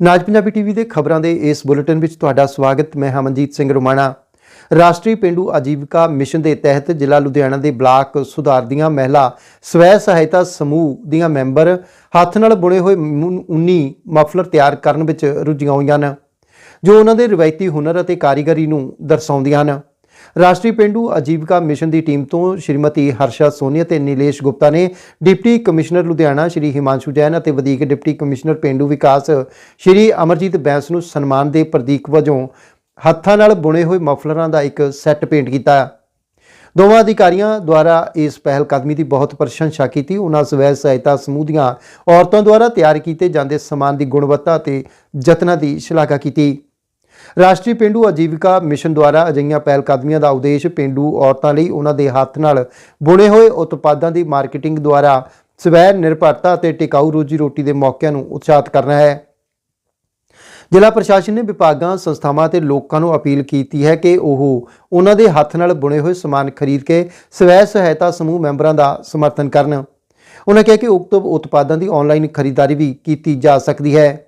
ਨਾਜ Punjabi TV ਦੇ ਖਬਰਾਂ ਦੇ ਇਸ ਬੁਲੇਟਿਨ ਵਿੱਚ ਤੁਹਾਡਾ ਸਵਾਗਤ। ਮੈਂ ਹਮਨਜੀਤ ਸਿੰਘ ਰੋਮਾਣਾ। ਰਾਸ਼ਟਰੀ ਪਿੰਡੂ ਆਜੀਵਿਕਾ ਮਿਸ਼ਨ ਦੇ ਤਹਿਤ ਜ਼ਿਲ੍ਹਾ ਲੁਧਿਆਣਾ ਦੇ ਬਲਾਕ ਸੁਧਾਰ ਦੀਆਂ ਮਹਿਲਾ ਸਵੈ ਸਹਾਇਤਾ ਸਮੂਹ ਦੀਆਂ ਮੈਂਬਰ ਹੱਥ ਨਾਲ ਬੁਣੇ ਹੋਏ ਉਨੀ ਮਫਲਰ ਤਿਆਰ ਕਰਨ ਵਿੱਚ ਰੁੱਝੀਆਂ ਹੋਈਆਂ ਹਨ, ਜੋ ਉਹਨਾਂ ਦੇ ਰਵਾਇਤੀ ਹੁਨਰ ਅਤੇ ਕਾਰੀਗਰੀ ਨੂੰ ਦਰਸਾਉਂਦੀਆਂ ਹਨ। ਰਾਸ਼ਟਰੀ ਪਿੰਡੂ ਆਜੀਵਿਕਾ ਮਿਸ਼ਨ ਦੀ ਟੀਮ ਤੋਂ ਸ਼੍ਰੀਮਤੀ ਹਰਸ਼ਾ ਸੋਨੀਆ ਅਤੇ ਨੀਲੇਸ਼ ਗੁਪਤਾ ਨੇ ਡਿਪਟੀ ਕਮਿਸ਼ਨਰ ਲੁਧਿਆਣਾ, ਸ਼੍ਰੀ ਹਿਮਾਂਸ਼ੂ ਜੈਨ ਅਤੇ ਵਧੀਕ ਡਿਪਟੀ ਕਮਿਸ਼ਨਰ ਪਿੰਡੂ ਵਿਕਾਸ, ਸ਼੍ਰੀ ਅਮਰਜੀਤ ਬੈਂਸ ਨੂੰ ਸਨਮਾਨ ਦੇ ਪ੍ਰਤੀਕ ਵਜੋਂ ਹੱਥਾਂ ਨਾਲ ਬੁਣੇ ਹੋਏ ਮਫਲਰਾਂ ਦਾ ਇੱਕ ਸੈੱਟ ਭੇਂਟ ਕੀਤਾ। ਦੋਵਾਂ ਅਧਿਕਾਰੀਆਂ ਦੁਆਰਾ ਇਸ ਪਹਿਲ ਕਦਮੀ ਦੀ ਬਹੁਤ ਪ੍ਰਸ਼ੰਸਾ ਕੀਤੀ। ਉਹਨਾਂ ਸਵੈ ਸਹਾਇਤਾ ਸਮੂਹ ਦੀਆਂ ਔਰਤਾਂ ਦੁਆਰਾ ਤਿਆਰ ਕੀਤੇ ਜਾਂਦੇ ਸਮਾਨ ਦੀ ਗੁਣਵੱਤਾ ਅਤੇ ਯਤਨਾਂ ਦੀ ਸ਼ਲਾਘਾ ਕੀਤੀ। ਰਾਸ਼ਟਰੀ ਪਿੰਡੂ ਆਜੀਵਿਕਾ ਮਿਸ਼ਨ ਦੁਆਰਾ ਅਜਿਹੀਆਂ ਪਹਿਲ ਕਦਮੀਆਂ ਦਾ ਉਦੇਸ਼ ਪਿੰਡੂ ਔਰਤਾਂ ਲਈ ਉਹਨਾਂ ਦੇ ਹੱਥ ਨਾਲ ਬੁਣੇ ਹੋਏ ਉਤਪਾਦਾਂ ਦੀ ਮਾਰਕੀਟਿੰਗ ਦੁਆਰਾ ਸਵੈ ਨਿਰਭਰਤਾ ਅਤੇ ਟਿਕਾਊ ਰੋਜੀ ਰੋਟੀ ਦੇ ਮੌਕਿਆਂ ਨੂੰ ਉਤਸ਼ਾਹਿਤ ਕਰਨਾ ਹੈ। ਜ਼ਿਲ੍ਹਾ ਪ੍ਰਸ਼ਾਸਨ ਨੇ ਵਿਭਾਗਾਂ, ਸੰਸਥਾਵਾਂ ਤੇ ਲੋਕਾਂ ਨੂੰ ਅਪੀਲ ਕੀਤੀ ਹੈ ਕਿ ਉਹ ਉਹਨਾਂ ਦੇ ਹੱਥ ਨਾਲ ਬੁਣੇ ਹੋਏ ਸਮਾਨ ਖਰੀਦ ਕੇ ਸਵੈ ਸਹਾਇਤਾ ਸਮੂਹ ਮੈਂਬਰਾਂ ਦਾ ਸਮਰਥਨ ਕਰਨ। ਉਹਨਾਂ ਕਿਹਾ ਕਿ ਉਕਤ ਉਤਪਾਦਾਂ ਦੀ ਆਨਲਾਈਨ ਖਰੀਦਦਾਰੀ ਵੀ ਕੀਤੀ ਜਾ ਸਕਦੀ ਹੈ।